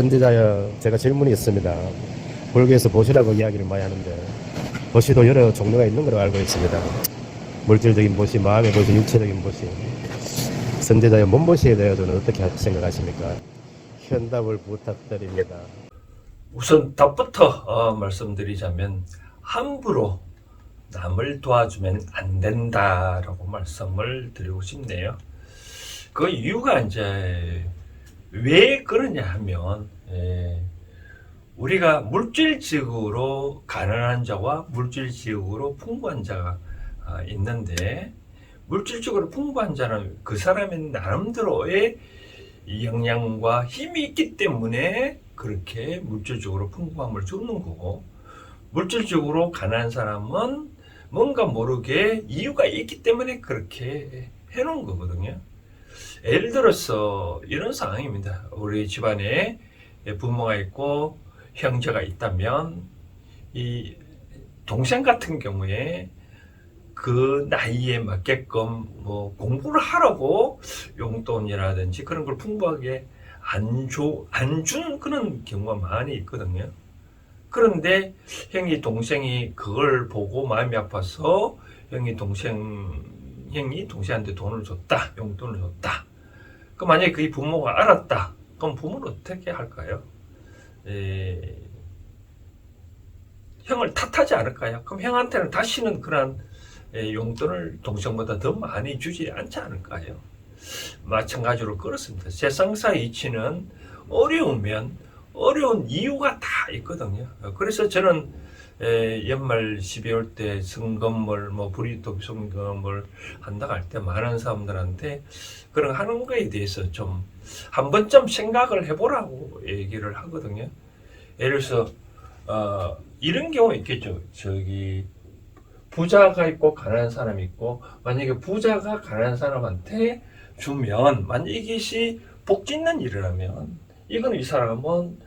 선지자여 제가 질문이 있습니다. 불교에서 보시라고 이야기를 많이 하는데 보시도 여러 종류가 있는 걸로 알고 있습니다. 물질적인 보시, 마음의 보시, 육체적인 보시. 선지자여 몸보시에 대해서는 어떻게 생각하십니까? 현답을 부탁드립니다. 우선 답부터 어, 말씀드리자면 함부로 남을 도와주면 안 된다라고 말씀을 드리고 싶네요. 그 이유가 이제 왜 그러냐 하면 예, 우리가 물질적으로 가난한 자와 물질적으로 풍부한 자가 아, 있는데 물질적으로 풍부한 자는 그 사람의 나름대로의 이 역량과 힘이 있기 때문에 그렇게 물질적으로 풍부함을 주는 거고 물질적으로 가난한 사람은 뭔가 모르게 이유가 있기 때문에 그렇게 해놓은 거거든요. 예를 들어서 이런 상황입니다. 우리 집안에 부모가 있고 형제가 있다면 이 동생 같은 경우에 그 나이에 맞게끔 뭐 공부를 하라고 용돈이라든지 그런 걸 풍부하게 안 줘, 안 준 그런 경우가 많이 있거든요. 그런데 형이 동생이 그걸 보고 마음이 아파서 형이 동생, 형이 동생한테 돈을 줬다. 용돈을 줬다. 그 만약에 그 부모가 알았다. 그럼 부모는 어떻게 할까요? 에, 형을 탓하지 않을까요? 그럼 형한테는 다시는 그런 에, 용돈을 동생보다 더 많이 주지 않지 않을까요? 마찬가지로 그렇습니다. 세상사 이치는 어려우면 어려운 이유가 다 있거든요. 그래서 저는 에, 연말 12월 때 성금을 뭐 불이독 성금을 한다고 할 때 많은 사람들한테 그런 하는 거에 대해서 좀 한 번쯤 생각을 해보라고 얘기를 하거든요. 예를 들어서 어, 이런 경우 있겠죠. 저기 부자가 있고 가난한 사람이 있고 만약에 부자가 가난한 사람한테 주면 만약 이것이 복 짓는 일이라면 이건 이 사람은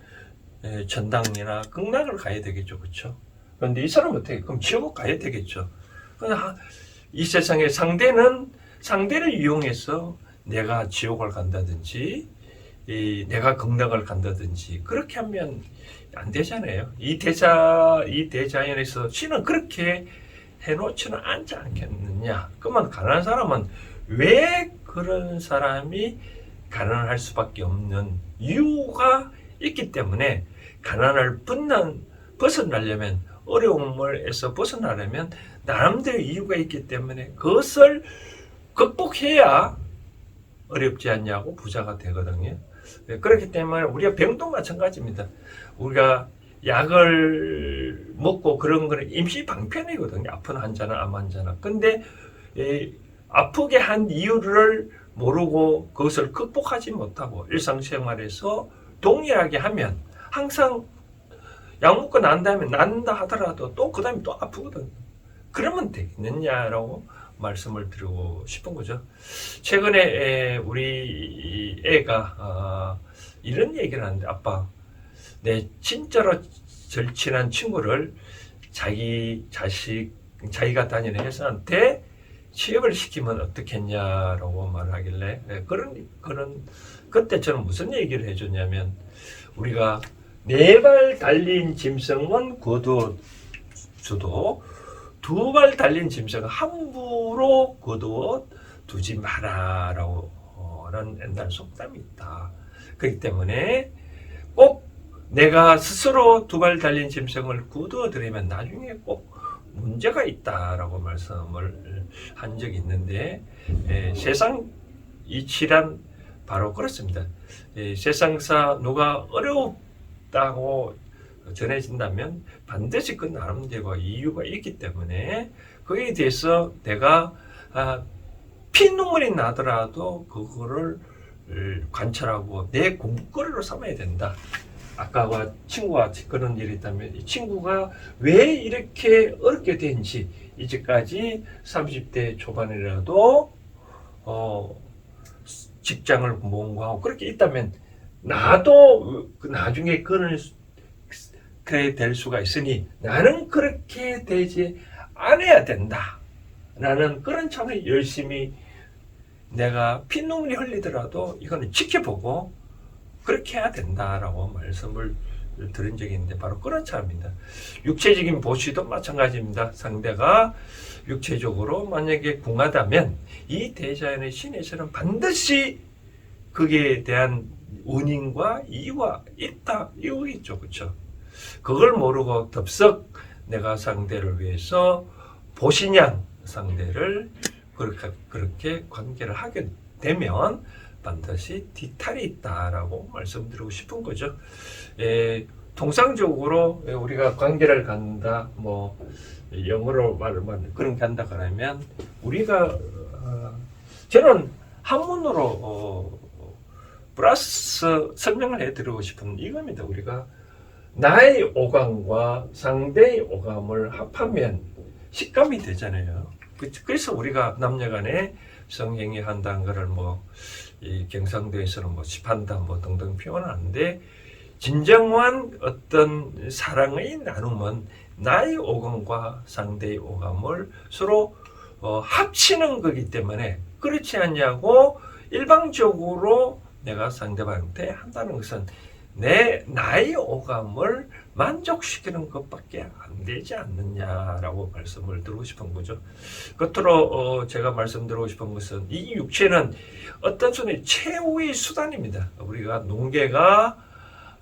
에, 전당이나 극락을 가야 되겠죠, 그렇죠? 그런데 이 사람은 어떻게? 그럼 지옥 가야 되겠죠. 그러나 하- 이 세상에 상대는 상대를 이용해서 내가 지옥을 간다든지 이 내가 극락을 간다든지 그렇게 하면 안 되잖아요. 이 대자 이 대자연에서 신은 그렇게 해놓지는 않지 않겠느냐. 그러면 가난한 사람은 왜 그런 사람이 가난할 수밖에 없는 이유가 있기 때문에 가난을 벗는, 벗어나려면 어려움을에서 벗어나려면 나름대로 이유가 있기 때문에 그것을 극복해야 어렵지 않냐고 부자가 되거든요. 네, 그렇기 때문에 우리가 병도 마찬가지입니다. 우리가 약을 먹고 그런 거는 임시 방편이거든요. 아픈 환자나 암 환자나. 근데 이 아프게 한 이유를 모르고 그것을 극복하지 못하고 일상생활에서 동일하게 하면 항상 약 먹고 난 다음에 난다 하더라도 또 그 다음에 또 아프거든. 그러면 되겠느냐라고 말씀을 드리고 싶은 거죠. 최근에 에, 우리 애가 아, 이런 얘기를 하는데 아빠 내 진짜로 절친한 친구를 자기 자식 자기가 다니는 회사한테 취업을 시키면 어떻겠냐라고 말하길래 예, 그런 그런 그때 저는 무슨 얘기를 해줬냐면 우리가 네 발 달린 짐승은 거두어 줘도 두 발 달린 짐승은 함부로 거두어 두지 마라라고 하는 옛날 속담이 있다. 그렇기 때문에 꼭 내가 스스로 두 발 달린 짐승을 거두어 들이면 나중에 꼭 문제가 있다라고 말씀을 한 적이 있는데 에, 세상 이치란 바로 그렇습니다. 에, 세상사 누가 어 렵다고 전해진다면 반드시 그 나름대로 이유가 있기 때문에 거기에 대해서 내가 아, 피눈물이 나더라도 그거를 관찰하고 내 공부거리로 삼아야 된다. 아까와 친구와 그런 일이 있다면 이 친구가 왜 이렇게 어렵게 된지 이제까지 30대 초반이라도 어, 직장을 뭔가 하고 그렇게 있다면 나도 그 나중에 그런 그래 될 수가 있으니 나는 그렇게 되지 않아야 된다. 라는 그런 차원에 열심히 내가 피눈물이 흘리더라도 이거는 지켜보고 그렇게 해야 된다라고 말씀을 드린 적이 있는데 바로 그런 차입니다. 육체적인 보시도 마찬가지입니다. 상대가 육체적으로 만약에 궁하다면 이 대자연의 신에서는 반드시 그에 대한 원인과 이유가 있다 이거겠죠, 그렇죠? 그걸 모르고 덥석 내가 상대를 위해서 보신양 상대를 그렇게 그렇게 관계를 하게 되면 반드시 뒤탈이 있다라고 말씀드리고 싶은 거죠. 예, 통상적으로 우리가 관계를 갖는다, 뭐 영어로 말하면 그런 게 한다 그러면 우리가 어, 저는 한문으로 어, 플러스 설명을 해드리고 싶은 이겁니다. 우리가 나의 오감과 상대의 오감을 합하면 식감이 되잖아요. 그- 그래서 우리가 남녀간에 성행위 한다는 거를 뭐, 이 경상도에서는 뭐, 집한다 뭐 등등 표현하는데, 진정한 어떤 사랑의 나눔은 나의 오감과 상대의 오감을 서로 어, 합치는 거기 때문에 그렇지 않냐고 일방적으로 내가 상대방한테 한다는 것은 내 나의 오감을 만족시키는 것밖에 안 되지 않느냐라고 말씀을 드리고 싶은 거죠. 끝으로 어, 제가 말씀드리고 싶은 것은 이 육체는 어떤 손의 최후의 수단입니다. 우리가 농계가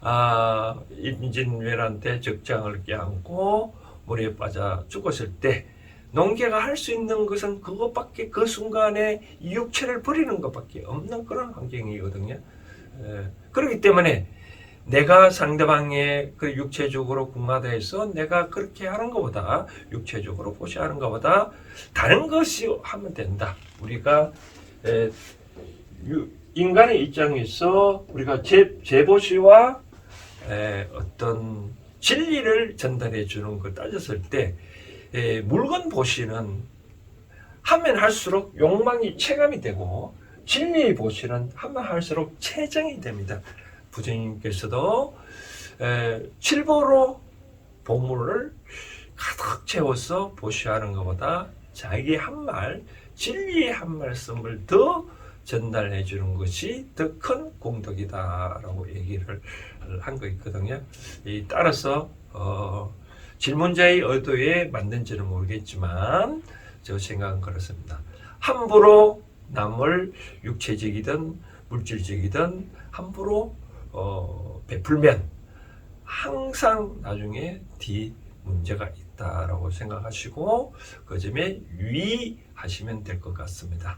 아, 임진왜란때 적장을 껴안고 물에 빠져 죽었을 때 농계가 할 수 있는 것은 그것밖에 그 순간에 이 육체를 버리는 것밖에 없는 그런 환경이거든요. 에, 그렇기 때문에 내가 상대방의 그 육체적으로 궁하다해서 내가 그렇게 하는 것보다 육체적으로 보시하는 것보다 다른 것이 하면 된다. 우리가 인간의 입장에서 우리가 제, 제보시와 에, 어떤 진리를 전달해 주는 걸 따졌을 때 에, 물건 보시는 하면 할수록 욕망이 체감이 되고 진리 보시는 하면 할수록 체정이 됩니다. 부처님께서도 에, 칠보로 보물을 가득 채워서 보시하는 것보다 자기 한 말, 진리의 한 말씀을 더 전달해 주는 것이 더 큰 공덕이다라고 얘기를 한 거 있거든요. 이 따라서 어, 질문자의 의도에 맞는지는 모르겠지만 저 생각은 그렇습니다. 함부로 남을 육체적이든 물질적이든 함부로 어, 베풀면 항상 나중에 뒤 문제가 있다라고 생각하시고 그 점에 유의하시면 될 것 같습니다.